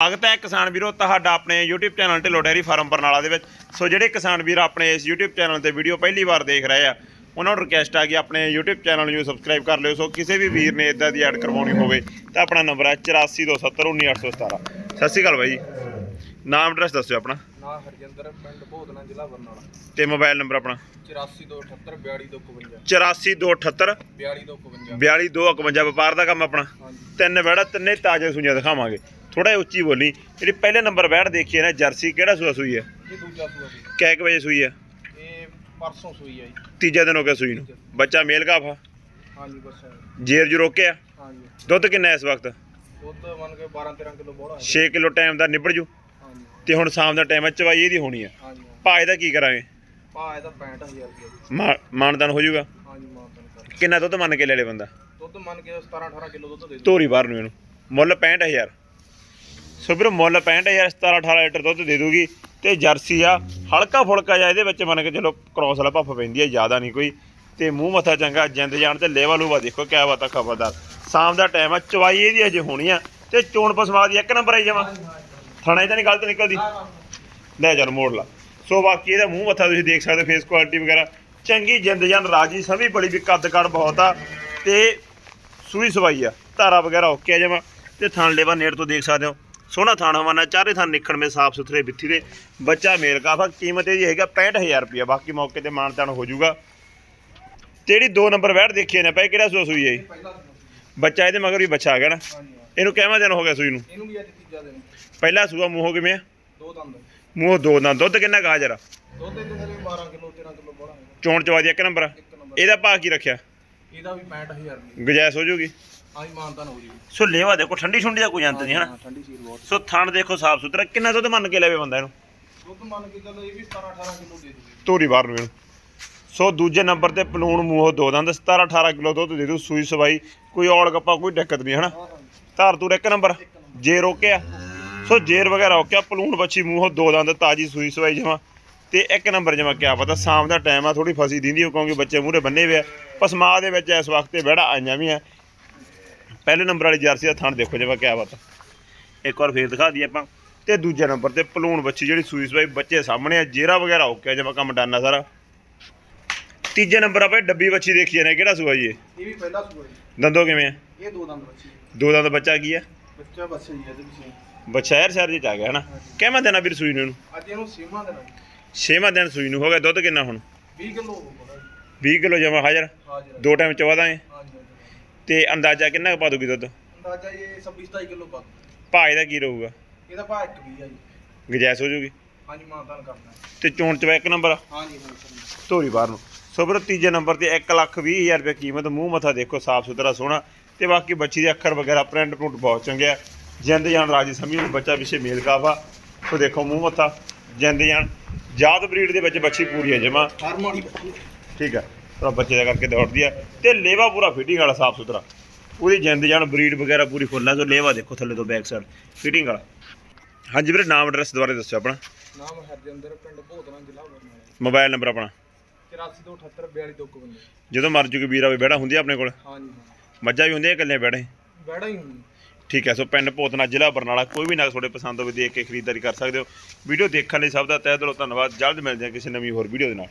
ਸਵਾਗਤ ਹੈ ਕਿਸਾਨ ਵੀਰੋ ਤੁਹਾਡਾ ਆਪਣੇ YouTube channel Dhillon dairy farm Barnala ਦੇ ਵਿੱਚ। ਸੋ ਜਿਹੜੇ ਕਿਸਾਨ ਵੀਰ ਆਪਣੇ ਇਸ YouTube ਚੈਨਲ ਤੇ ਵੀਡੀਓ ਪਹਿਲੀ ਵਾਰ ਦੇਖ ਰਹੇ ਆ ਉਹਨਾਂ ਨੂੰ ਰਿਕਵੈਸਟ ਆ ਕਿ ਆਪਣੇ YouTube ਚੈਨਲ ਨੂੰ ਸਬਸਕ੍ਰਾਈਬ ਕਰ ਲਿਓ। ਸੋ ਕਿਸੇ ਵੀ ਵੀਰ ਨੇ ਇਦਾਂ ਦੀ ਐਡ ਕਰਵਾਉਣੀ ਹੋਵੇ ਤਾਂ ਆਪਣਾ ਨੰਬਰ ਹੈ 8427191817 ਸਤਿ ਸ਼੍ਰੀ ਅਕਾਲ ਬਾਈ ਜੀ। ਨਾਮ ਐਡਰੈਸ ਦੱਸਿਓ ਆਪਣਾ। ਨਾ ਹਰਜਿੰਦਰ ਪਿੰਡ ਭੋਦਨਾ ਜ਼ਿਲ੍ਹਾ ਬਰਨਾਲਾ। ਤੇ ਮੋਬਾਈਲ ਨੰਬਰ ਆਪਣਾ। 8428 4252 8428 4252 4251 ਵਪਾਰ ਦਾ ਕੰਮ ਆਪਣਾ। ਤਿੰਨ ਬੈੜਾ ਤਿੰਨੇ ਤਾਜ਼ੇ ਸੂਈਆਂ ਦਿਖਾਵਾਂਗੇ। ਥੋੜਾ ਜਿਹਾ ਉੱਚੀ ਬੋਲੀ। ਜਿਹੜੀ ਪਹਿਲੇ ਨੰਬਰ ਬੈੜ ਦੇਖੀ ਹੈ ਨਾ ਜਰਸੀ ਕਿਹੜਾ ਸੂਆ ਸੂਈ ਹੈ? ਇਹ ਦੂਜਾ ਸੂਆ ਸੀ ਕਿੰਨੇ ਕੁ ਵਜੇ ਸੂਈ ਹੈ? ਇਹ ਪਰਸੋਂ ਸੂਈ ਆ ਜੀ। ਤੀਜਾ ਦਿਨ ਹੋ ਗਿਆ ਸੂਈ ਨੂੰ। ਬੱਚਾ ਮੇਲ ਕਾਫਾ ਹਾਂਜੀ ਬਸ। ਜੇਰ ਜੂ ਰੋਕਿਆ ਹਾਂਜੀ। ਦੁੱਧ ਕਿੰਨਾ ਇਸ ਵਕਤ? ਦੁੱਧ ਮੰਨ ਕੇ 12 13 ਕਿਲੋ ਬੋੜਾ ਹੈ 6 ਕਿਲੋ ਟਾਈਮ ਦਾ ਨਿਬੜ ਜੂ। ਹਾਂਜੀ। ਤੇ ਹੁਣ ਸ਼ਾਮ ਦਾ ਟਾਈਮ ਹੈ ਚਵਾਈ ਇਹਦੀ ਹੋਣੀ ਹੈ। ਹਾਂਜੀ। ਭਾਅ ਇਹਦਾ ਕੀ ਕਰਾਂਗੇ? ਪਾ ਇਹਦਾ 65000 ਰੁਪਏ ਜੀ। ਮਾ- ਮਾਨਦਾਨ ਹੋ ਜਾਊਗਾ ਹਾਂਜੀ ਮਾਂ ਤਨ ਕਰ ਕਿੰਨਾ ਦੁੱਧ ਮੰਨ ਕੇ ਲੈ ਲੈ ਬੰਦਾ? ਦੁੱਧ ਮੰਨ ਕੇ 17 18 ਕਿਲੋ ਦੁੱਧ ਦੇ ਦਿਓ। ਧੋਰੀ ਬਾਹਰ ਨੂੰ ਇਹਨੂੰ। ਮੁੱਲ 65000 ਸੋ ਵੀਰੋ, ਮੁੱਲ 65000 17 18 ਲੀਟਰ ਦੁੱਧ ਦੇ ਦੂਗੀ ਤੇ ਜਰਸੀ ਆ, ਹਲਕਾ ਫੁਲਕਾ ਜਿਹਾ ਇਹਦੇ ਵਿੱਚ ਮੰਨ ਕੇ ਚਲੋ ਕ੍ਰੋਸ ਵਾਲਾ ਭੱਫ ਪੈਂਦੀ ਹੈ ਜ਼ਿਆਦਾ ਨਹੀਂ ਕੋਈ। ਤੇ ਮੂੰਹ ਮੱਥਾ ਚੰਗਾ, ਜਿੰਦ ਜਾਣ ਤੇ ਲੇਵਾ ਲੂਵਾ ਦੇਖੋ, ਕਿਆ ਬਾਤ ਆ ਖਬਰਦਾਰ। ਸ਼ਾਮ ਦਾ ਟਾਈਮ ਆ, ਚਵਾਈ ਇਹਦੀ ਅਜੇ ਹੋਣੀ ਆ ਤੇ ਚੋਣ ਪਸਮਾ ਦੀ ਇੱਕ ਨੰਬਰ ਆਈ ਜਾਵਾਂ ਥਣਾ ਤਾਂ ਨਹੀਂ ਗਲਤ ਨਿਕਲਦੀ। ਲੈ ਚੱਲ ਮੋੜ ਲਾ। ਸੋ ਬਾਕੀ ਇਹਦਾ ਮੂੰਹ ਮੱਥਾ ਤੁਸੀਂ ਦੇਖ ਸਕਦੇ ਫੇਸ ਕੁਆਲਿਟੀ ਵਗੈਰਾ। ਚੰਗੀ ਜਿੰਦ ਜਾਨ ਰਾਜੀ ਸਮੀ ਬੜੀ ਵੀ ਕੱਦ ਕੱਦ ਬਹੁਤ ਆ ਤੇ ਸੂਈ ਸਵਾਈ ਆ, ਧਾਰਾ ਵਗੈਰਾ ਓਕੇ ਆ ਜਾਵਾਂ ਤੇ ਥਣ ਲੇਵਾ ਨੇੜ ਤੋਂ ਦੇਖ ਸਕਦੇ ਹੋ। ਸੋਹਣਾ ਥਣ ਹਵਾਨਾ ਚਾਰੇ ਥਣ ਨਿਕਣ ਮੇ ਸਾਫ਼ ਸੁਥਰੇ ਬਿੱਥੀ ਦੇ। ਬੱਚਾ ਮੇਲ ਕਾਫਾ ਕੀਮਤ ਇਹਦੀ ਹੈਗਾ 65000 ਰੁਪਇਆ ਬਾਕੀ ਮੌਕੇ ਤੇ ਮਾਨਤਾਨ ਹੋ ਜਾਊਗਾ। ਜਿਹੜੀ 2 ਨੰਬਰ ਬੈਠ ਦੇਖੀ ਨੇ ਪਏ ਕਿਹੜਾ ਸੂਆ ਸੂਈ ਹੈ। ਬੱਚਾ ਇਹਦੇ ਮਗਰ ਵੀ ਬੱਚਾ ਆ ਗਿਆ ਨਾ। ਇਹਨੂੰ ਕਿਵੇਂ ਦਿਨ ਹੋ ਗਿਆ ਸੂਈ ਨੂੰ? ਇਹਨੂੰ ਵੀ ਅੱਜ ਤੀਜਾ ਦਿਨ। ਪਹਿਲਾ ਸੂਆ ਮੂੰਹੋਂ ਕਿਵੇਂ ਆ? ਦੋ ਦੰਦ। ਮੂੰਹੋਂ ਦੋ ਨਾਲ ਦੁੱਧ ਕਿੰਨਾ ਕਾ ਜਰਾ? ਦੁੱਧ ਇਹਦੇ ਸਾਰੇ 12 ਕਿਲੋ 13 ਕਿਲੋ ਬੋੜਾ ਹੈ ਚੋਣ ਚਵਾ ਦੀ। ਇੱਕ ਨੰਬਰ। ਇਹਦਾ ਭਾਅ ਕੀ ਰੱਖਿਆ? ਇਹਦਾ ਵੀ 65000 ਰੁਪਏ ਗੁਜਾਇਸ਼ ਹੋ ਜਾਊਗੀ ਹਾਂਜੀ ਮਾਨਤਾਨ ਹੋ ਜੀ ਸੋ ਲੇਵਾ ਦੇਖੋ ਠੰਡੀ ਠੁੰਡੀ ਦਾ ਕੋਈ ਅੰਤ ਨਹੀਂ ਹਨਾ? ਹਾਂ, ਠੰਡੀ ਸੀਲ ਬਹੁਤ ਸੋ ਥਣ ਦੇਖੋ ਸਾਫ਼ ਸੁਥਰਾ ਕਿੰਨਾ ਦੁੱਧ ਮੰਨ ਕੇ ਲੈਵੇ ਬੰਦਾ ਇਹਨੂੰ? ਦੁੱਧ ਮੰਨ ਕੇ ਚੱਲੋ ਇਹ ਵੀ 17 18 ਕਿਲੋ ਦੇ ਦੂਗੀ। ਧੂਰੀ ਬਾਹਰ ਨੂੰ ਇਹਨੂੰ। ਸੋ ਦੂਜੇ ਨੰਬਰ ਤੇ ਪਲੂਣ ਮੂੰਹੋਂ ਦੋ ਦੰਦ 17 18 ਕਿਲੋ ਦੁੱਧ ਦੇ ਦੂ ਸੂਈ ਸਵਾਈ ਕੋਈ ਔਲ ਗੱਪਾ ਕੋਈ ਦਿੱਕਤ ਨਹੀਂ ਹਨਾ? ਹਾਂ ਹਾਂ ਧਾਰ ਤੂਰ ਇੱਕ ਨੰਬਰ ਜੇ ਰੋਕਿਆ। ਸੋ ਜੇਰ ਵਗੈਰਾ ਰੋਕਿਆ ਪਲੂਣ ਬੱਚੀ ਮੂੰਹੋਂ ਦੋ ਦੰਦ ਤਾਜੀ ਸੂਈ ਸਵਾਈ ਜਮਾ। ਤੇ ਇੱਕ ਨੰਬਰ ਜਮਾ ਕਿਆ ਪਤਾ ਸ਼ਾਮ ਦਾ ਟਾਈਮ ਆ ਥੋੜੀ ਫਸੀ ਦਿੰਦੀ ਹੋ ਕਿਉਂਕਿ ਬੱਚੇ ਮੂਹਰੇ ਬੰਨੇ ਹੋਏ ਆ। ਪਸਮਾ ਦੇ ਵਿੱਚ ਇਸ ਵਕਤ ਤੇ ਬੜਾ ਆਈਆਂ ਵੀ ਆ। ਪਹਿਲੇ ਨੰਬਰ ਵਾਲੀ ਜਰਸੀ ਦਾ ਥਣ ਦੇਖੋ ਜਮਾ ਕਿਆ ਪਤਾ। ਇੱਕ ਵਾਰ ਫੇਰ ਦਿਖਾ ਦਈਏ ਆਪਾਂ। ਤੇ ਦੂਜੇ ਨੰਬਰ ਤੇ ਪਲੂਣ ਬੱਚੀ ਜਿਹੜੀ ਸੂਈ ਸਵਾਈ ਬੱਚੇ ਸਾਹਮਣੇ ਆ ਜੇਰਾ ਵਗੈਰਾ ਓਕੇ ਜਮਾ ਕੰਮ ਡਾਨਾ ਸਾਰਾ। ਤੀਜੇ ਨੰਬਰ ਆਪਾਂ ਡੱਬੀ ਬੱਚੀ ਦੇਖੀ ਨੇ ਕਿਹੜਾ ਸੂਆ ਜੀ ਇਹ? ਇਹ ਵੀ ਪਹਿਲਾ ਸੂਆ ਜੀ। ਦੰਦੋ ਕਿਵੇਂ ਆ? ਇਹ ਦੋ ਦੰਦ ਬੱਚੀ ਦੋ ਦੰਦ ਬੱਚਾ ਕੀ ਆ? ਬੱਚਾ ਬੱਚਾ ਜੀ ਇਹਦੇ ਪਿੱਛੇ ਬੱਚਾ ਯਾਰ ਸ਼ਹਿਰ ਚ ਆ ਗਿਆ ਹਨਾ। ਕਿਵੇਂ ਦੇਣਾ ਵੀਰ ਸੂਈ ਨੂੰ ਇਹਨੂੰ? ਅੱਜ ਇਹਨੂੰ ਸੀਮਾ ਦੇਣਾ ਜੀ। ਛੇਵਾਂ ਦਿਨ ਸੂਈ ਨੂੰ ਹੋ ਗਿਆ ਦੁੱਧ ਕਿੰਨਾ ਹੁਣ? 20 ਕਿਲੋ ਹੋਊਗਾ ਜੀ। 20 ਕਿਲੋ ਜਮਾ ਹਾਜ਼ਰ? ਹਾਜ਼ਰ ਦੋ ਟਾਈਮ ਚਵਾ ਦਾਂਗੇ ਹਾਂਜੀ। ਤੇ ਅੰਦਾਜ਼ਾ ਕਿੰਨਾ ਕੁ ਪਾ ਦੂਗੀ ਦੁੱਧ? ਅੰਦਾਜ਼ਾ ਇਹ 26 27 ਕਿਲੋ ਪਾ ਭਾਅ ਇਹਦਾ ਕੀ ਰਹੂਗਾ? ਇਹਦਾ ਭਾਅ ਇੱਕ ਵੀ ਆ ਜੀ। ਗਜੈਸ ਹੋ ਜੂਗੀ? ਹਾਂਜੀ ਮਾਨਤਾਨ ਕਰਨਾ ਹੈ। ਤੇ ਚੋਣ ਚਵਾ ਇੱਕ ਨੰਬਰ ਹਾਂਜੀ ਹਾਂਜੀ ਧੋਰੀ ਬਾਹਰ ਨੂੰ। ਸੋ ਵੀਰੋ ਤੀਜੇ ਨੰਬਰ ਤੇ 1 ਲੱਖ 20 ਹਜ਼ਾਰ ਰੁਪਏ ਕੀਮਤ ਮੂੰਹ ਮੱਥਾ ਦੇਖੋ ਸਾਫ਼ ਸੁਥਰਾ ਸੋਹਣਾ। ਤੇ ਬਾਕੀ ਬੱਚੀ ਦੇ ਅੱਖਰ ਵਗੈਰਾ ਪ੍ਰਿੰਟ ਪ੍ਰਿੰਟ ਬਹੁਤ ਚੰਗੇ ਆ। ਜਿੰਦ ਜਾਨ ਰਾਜੀ ਸਮੀ ਨੂੰ ਬੱਚਾ ਵਿਸ਼ੇ ਮੇਲ ਕਾਫਾ ਸੋ ਦੇਖੋ ਮੂੰਹ ਮੱਥਾ। ਜਿੰਦ ਜਾਨ ਜਾਤ ਬਰੀਡ ਦੇ ਵਿੱਚ ਬੱਚੀ ਪੂਰੀ ਹੈ ਜਮਾ ਬੱਚੀ ਠੀਕ ਹੈ। ਥੋੜਾ ਬੱਚੇ ਦਾ ਕਰਕੇ ਦੌੜਦੀ ਆ। ਤੇ ਲੇਵਾ ਪੂਰਾ ਫਿਟਿੰਗ ਵਾਲਾ ਸਾਫ਼ ਸੁਥਰਾ। ਪੂਰੀ ਜਿੰਦ ਜਾਨ ਬਰੀਡ ਵਗੈਰਾ ਪੂਰੀ ਫੁੱਲ ਸੋ ਲੇਵਾ ਦੇਖੋ ਥੱਲੇ ਤੋਂ ਬੈਕ ਸਾਈਡ ਫਿਟਿੰਗ ਵਾਲਾ। ਹਾਂਜੀ ਵੀਰੇ ਨਾਮ ਐਡਰੈਸ ਦੁਬਾਰਾ ਦੱਸਿਓ ਆਪਣਾ। ਨਾਮ ਹਰਜਿੰਦਰ ਪਿੰਡ ਭੋਤਨਾ ਜ਼ਿਲ੍ਹਾ ਬਰਨਾਲਾ। ਮੋਬਾਈਲ ਨੰਬਰ ਆਪਣਾ। 8428 4252 ਜਦੋਂ ਮਰਜ਼ੀ ਕੋਈ ਵੀਰ ਆਵੇ ਬੈੜਾ ਹੁੰਦੀ ਆਪਣੇ ਕੋਲ? ਹਾਂਜੀ ਹਾਂ ਮੱਝਾਂ ਵੀ ਹੁੰਦੀਆਂ ਇਕੱਲੇ ਬੈੜੇ? ਬੈੜਾ ਹੀ ਹੁੰਦੀ ਠੀਕ ਹੈ, ਸੋ ਪਿੰਡ ਪੋਤਨਾ ਜ਼ਿਲ੍ਹਾ ਬਰਨਾਲਾ, ਕੋਈ ਵੀ ਨਗ ਤੁਹਾਡੇ ਪਸੰਦ ਹੋਵੇ ਦੇਖ ਕੇ ਖਰੀਦਦਾਰੀ ਕਰ ਸਕਦੇ ਹੋ। ਵੀਡੀਓ ਦੇਖਣ ਲਈ ਸਭ ਦਾ ਤਹਿ ਦਿਲੋਂ ਧੰਨਵਾਦ। ਜਲਦ ਮਿਲਦੇ ਹਾਂ ਕਿਸੇ ਨਵੀਂ ਹੋਰ ਵੀਡੀਓ ਦੇ ਨਾਲ।